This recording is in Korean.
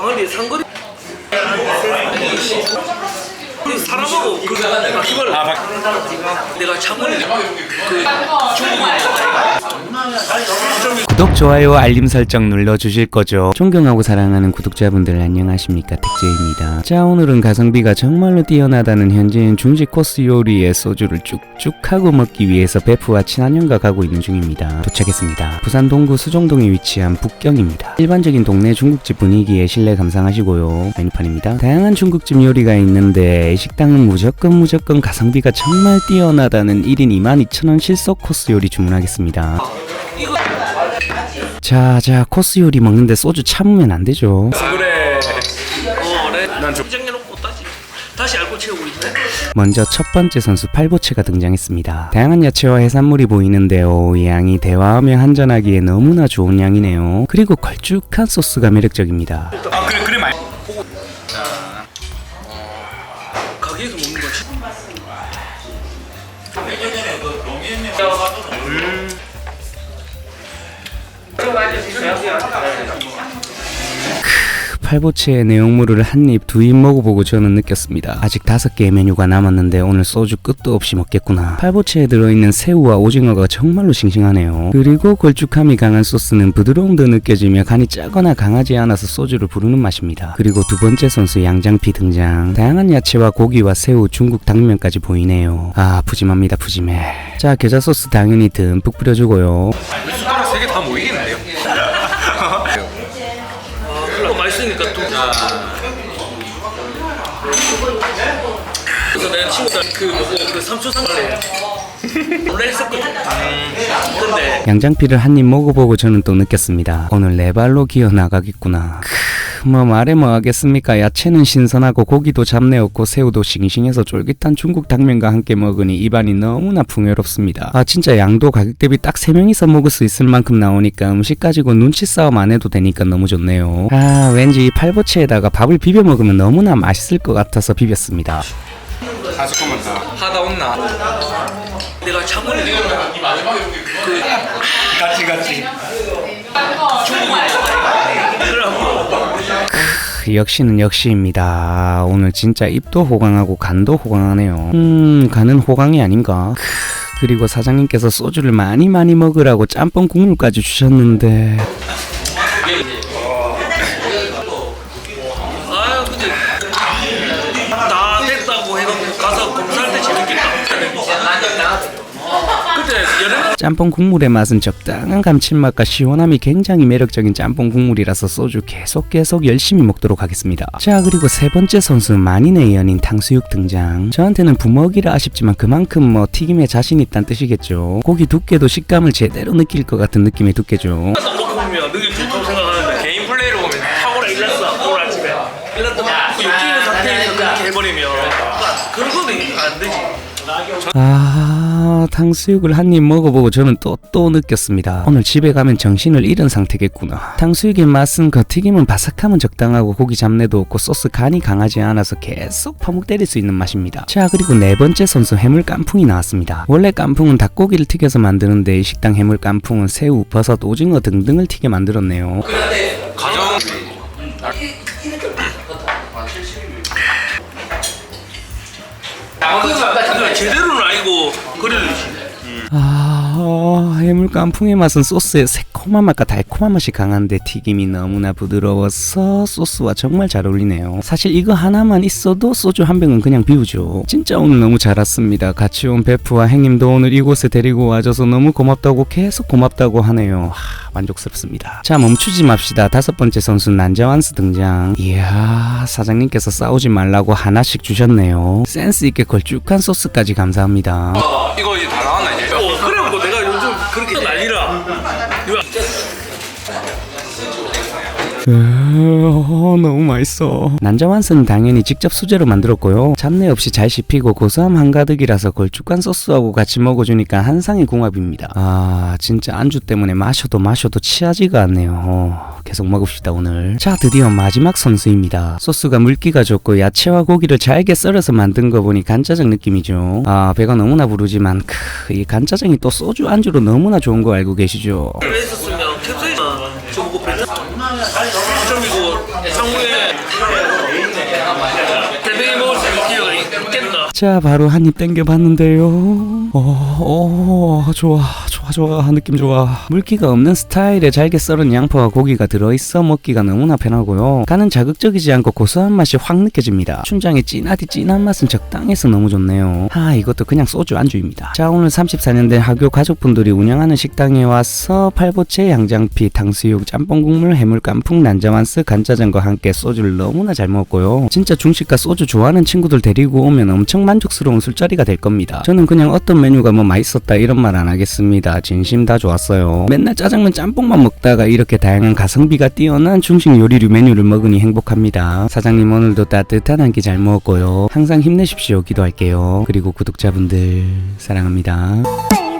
광안리 상거리 그 사람하고 그 바퀴벌레 아, 내가 창문에 그 구독, 좋아요, 알림 설정 눌러주실 거죠? 존경하고 사랑하는 구독자분들 안녕하십니까 택제입니다. 자 오늘은 가성비가 정말로 뛰어나다는 현지인 중식 코스 요리의 소주를 쭉쭉 하고 먹기 위해서 베프와 친한형과 가고 있는 중입니다. 도착했습니다. 부산 동구 수정동에 위치한 북경입니다. 일반적인 동네 중국집 분위기에 실내 감상하시고요. 메뉴판입니다. 다양한 중국집 요리가 있는데 이 식당은 무조건 무조건 가성비가 정말 뛰어나다는 1인 22,000원 실속 코스 요리 주문하겠습니다. 자, 자, 코스 요리 먹는데 소주 참으면 안 되죠. 그래. 먼저 첫 번째 선수 팔보채가 등장했습니다. 다양한 야채와 해산물이 보이는데요. 이 양이 대화하며 한잔하기에 너무나 좋은 양이네요. 그리고 걸쭉한 소스가 매력적입니다. 아 그래 예전에 그 로미엠이 사도 음. 좀 많이 주세요. 팔보채의 내용물을 한 입, 두 입 먹어보고 저는 느꼈습니다. 아직 다섯 개의 메뉴가 남았는데 오늘 소주 끝도 없이 먹겠구나. 팔보채에 들어있는 새우와 오징어가 정말로 싱싱하네요. 그리고 걸쭉함이 강한 소스는 부드러움도 느껴지며 간이 짜거나 강하지 않아서 소주를 부르는 맛입니다. 그리고 두 번째 선수 양장피 등장. 다양한 야채와 고기와 새우, 중국 당면까지 보이네요. 아, 푸짐합니다, 푸짐해. 자, 겨자 소스 당연히 듬뿍 뿌려주고요. 숟가락 세개다 모이겠는데요? 아 그거 맛있으니까 또. 그래서 내가 친구들 그 뭐고 그 삼초 상래 원래 했었거든. 근데. 양장피를 한 입 먹어보고 저는 또 느꼈습니다. 오늘 네 발로 기어 나가겠구나. 크, 뭐 말해 뭐 하겠습니까? 야채는 신선하고 고기도 잡내 없고 새우도 싱싱해서 쫄깃한 중국 당면과 함께 먹으니 입안이 너무나 풍요롭습니다. 아 진짜 양도 가격 대비 딱 세명이서 먹을 수 있을 만큼 나오니까 음식 가지고 눈치 싸움 안 해도 되니까 너무 좋네요. 아 왠지 이 팔보채에다가 밥을 비벼 먹으면 너무나 맛있을 것 같아서 비볐습니다. 다섯 번만 더. 하다 온나. 내가 창문에 같이 같이. 그러고 크, 역시는 역시입니다. 오늘 진짜 입도 호강하고 간도 호강하네요. 음, 간은 호강이 아닌가? 크, 그리고 사장님께서 소주를 많이 많이 먹으라고 짬뽕 국물까지 주셨는데 짬뽕 국물의 맛은 적당한 감칠맛과 시원함이 굉장히 매력적인 짬뽕 국물이라서 소주 계속 계속 열심히 먹도록 하겠습니다. 자 그리고 세 번째 선수 만인의 연인 탕수육 등장. 저한테는 부먹이라 아쉽지만 그만큼 뭐 튀김에 자신 있다는 뜻이겠죠. 고기 두께도 식감을 제대로 느낄 것 같은 느낌의 두께죠. 가서 먹고 보면 느낌 좋다고 생각하는데 개인 플레이로 보면 타고라 일났어 오늘 아침에 일났던 그 욕기는 상태에서 그렇게 해버리면 그런 거는 안 되지 아, 탕수육을 한 입 먹어보고 저는 또 또 느꼈습니다. 오늘 집에 가면 정신을 잃은 상태겠구나. 탕수육의 맛은 겉튀김은 바삭함은 적당하고 고기 잡내도 없고 소스 간이 강하지 않아서 계속 파묵 때릴 수 있는 맛입니다. 자, 그리고 네 번째 선수 해물 깐풍이 나왔습니다. 원래 깐풍은 닭고기를 튀겨서 만드는데 이 식당 해물 깐풍은 새우, 버섯, 오징어 등등을 튀겨 만들었네요. 가정. 그 러니까 제대로는 아니고 그래야지 아, 해물 깐풍의 맛은 소스의 새콤한 맛과 달콤한 맛이 강한데 튀김이 너무나 부드러워서 소스와 정말 잘 어울리네요. 사실 이거 하나만 있어도 소주 한 병은 그냥 비우죠. 진짜 오늘 너무 잘 왔습니다. 같이 온 베프와 행님도 오늘 이곳에 데리고 와줘서 너무 고맙다고 계속 고맙다고 하네요. 하, 만족스럽습니다. 자, 멈추지 맙시다. 다섯 번째 선수 난자완스 등장. 이야, 사장님께서 싸우지 말라고 하나씩 주셨네요. 센스 있게 걸쭉한 소스까지 감사합니다. 이 그렇게 난리라. 이거 어, 너무 맛있어. 난자완스는 당연히 직접 수제로 만들었고요. 잡내 없이 잘 씹히고 고소함 한가득이라서 걸쭉한 소스하고 같이 먹어주니까 한상의 궁합입니다. 아, 진짜 안주 때문에 마셔도 마셔도 취하지가 않네요. 어, 계속 먹읍시다 오늘. 자, 드디어 마지막 선수입니다. 소스가 물기가 좋고 야채와 고기를 잘게 썰어서 만든 거 보니 간짜장 느낌이죠. 아, 배가 너무나 부르지만 크, 이 간짜장이 또 소주 안주로 너무나 좋은 거 알고 계시죠? 그래 있었으면 캡사이신 저 보고 뱉었어 점이고 상무에 자 바로 한 입 땡겨봤는데요. 어, 어 좋아 좋아 느낌 좋아. 물기가 없는 스타일의 잘게 썰은 양파와 고기가 들어있어 먹기가 너무나 편하고요. 간은 자극적이지 않고 고소한 맛이 확 느껴집니다. 춘장의 진하디 진한 맛은 적당해서 너무 좋네요. 아 이것도 그냥 소주 안주입니다. 자 오늘 34년 된 하교 가족분들이 운영하는 식당에 와서 팔보채 양장피 탕수육 짬뽕 국물 해물 깐풍 난자완스 간짜장과 함께 소주를 너무나 잘 먹었고요. 진짜 중식과 소주 좋아하는 친구들 데리고 오면 엄청 만족스러운 술자리가 될 겁니다. 저는 그냥 어떤 메뉴가 뭐 맛있었다 이런 말 안 하겠습니다 진심 다 좋았어요. 맨날 짜장면 짬뽕만 먹다가 이렇게 다양한 가성비가 뛰어난 중식 요리류 메뉴를 먹으니 행복합니다. 사장님 오늘도 따뜻한 한 끼 잘 먹었고요. 항상 힘내십시오. 기도할게요. 그리고 구독자분들 사랑합니다. baby.